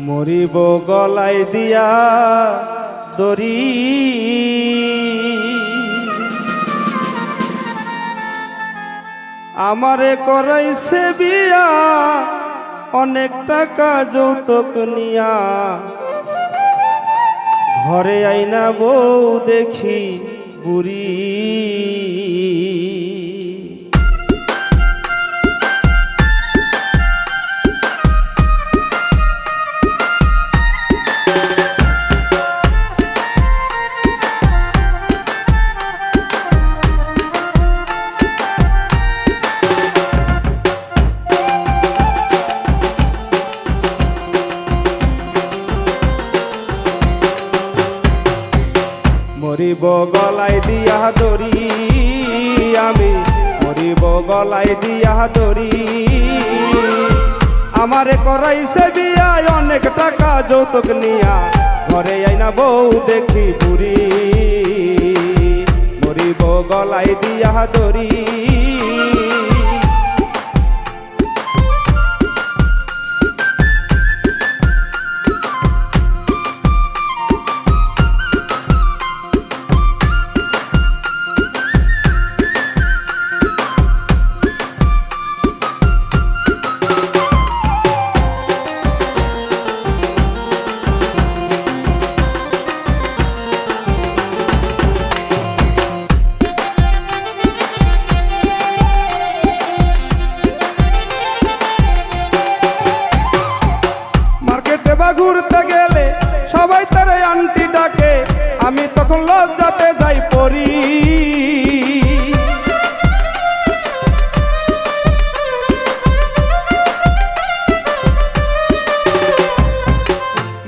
মরিব গলাই দিয়া দরি আমারে করাইছে বিয়া, অনেক টাকা যৌতুক নিয়া। ঘরে আইনা বউ দেখি বুড়ি। দিয়া দড়ি আমি মরিব গলাই দিয়া দড়ি। আমারে করাইছে বিয়ায় অনেক টাকা যৌতুক নিয়া। ঘরে আইনা বউ দেখি বুড়ি, মরিব গলাই দিয়া আমি তখন লজ্জাতে যাই পড়ি।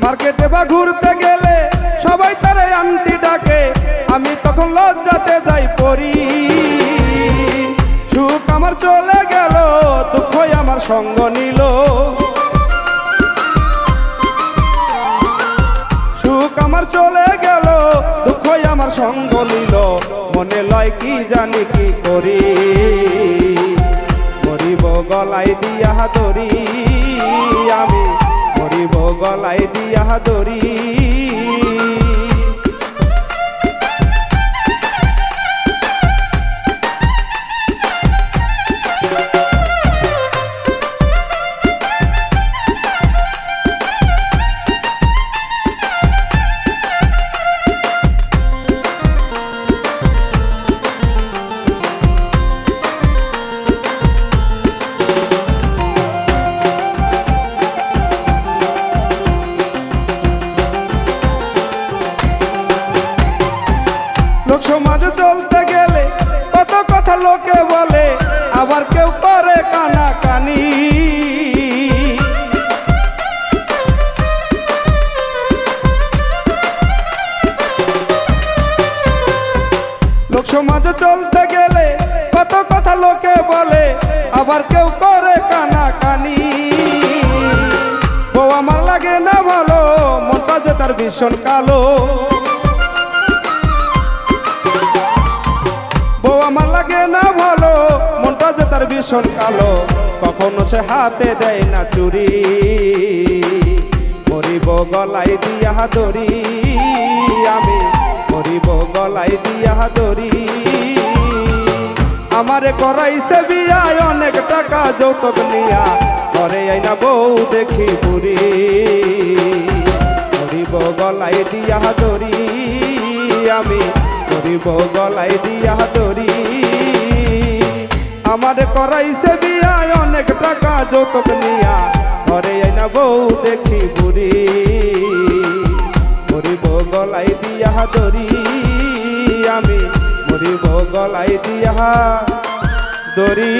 মার্কেটে বা ঘুরতে গেলে সবাই তার আন্টি ডাকে, আমি তখন লজ্জাতে যাই পড়ি। সুখ আমার চলে গেল, দুঃখই আমার সঙ্গ নিল। সঙ্গ নিল। মনে লয় কি জানি কি করি। মরিব গলাই দিয়া ধরি আমি মরিব গলাই দিয়া দড়ি। লোক সমাজে চলতে গেলে কত কথা লোকে বলে, আবার কেউ করে কানা কানি লোক সমাজে চলতে গেলে কত কথা লোকে বলে, আবার কেউ করে কানা কানি বউ আমার লাগে না ভালো, মনটা যে তার ভীষণ কালো। ভীষণ কালো, কখনো সে হাতে দেয় না চুরি। মরিব গলাই দিয়া দড়ি, আমি মরিব গলাই দিয়া দড়ি। আমারে করাইছে বিয়ায় অনেক টাকা যৌতুক নিয়া, ঘরে আইনা বউ দেখি বুড়ি। মরিব গলাই দিয়া দড়ি, আমি মরিব গলাই দিয়া দড়ি। আমার করাইছে বিয়ায় অনেক টাকা যৌতুক নিয়া। ঘরে আইনা বউ দেখি বুড়ি। মরিব গলাই দিয়া দরি আমি মরিব গলাই দিয়া দড়ি।